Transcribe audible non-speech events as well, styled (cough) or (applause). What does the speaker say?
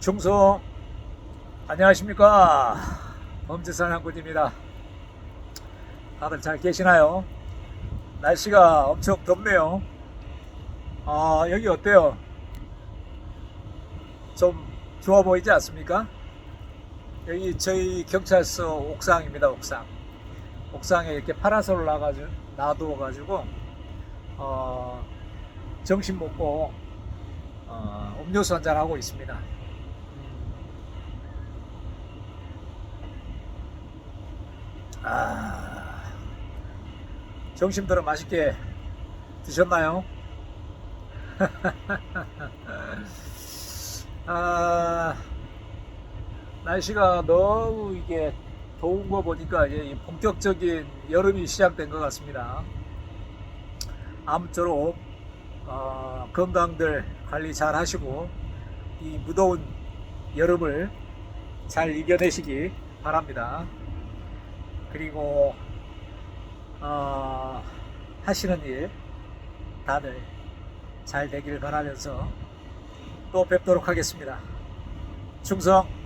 충성 안녕하십니까 범죄사냥꾼입니다 다들 잘 계시나요? 날씨가 엄청 덥네요 아 여기 어때요? 좀 좋아 보이지 않습니까? 여기 저희 경찰서 옥상입니다 옥상 옥상에 이렇게 파라솔을 놔가지고 놔두어가지고 어, 점심 먹고 어, 음료수 한잔 하고 있습니다. 아, 점심들은 맛있게 드셨나요? (laughs) 아, 날씨가 너무 이게 더운 거 보니까 이제 본격적인 여름이 시작된 것 같습니다. 아무쪼록 어, 건강들 관리 잘 하시고 이 무더운 여름을 잘 이겨내시기 바랍니다. 그리고 어, 하시는 일 다들 잘 되길 바라면서 또 뵙도록 하겠습니다. 충성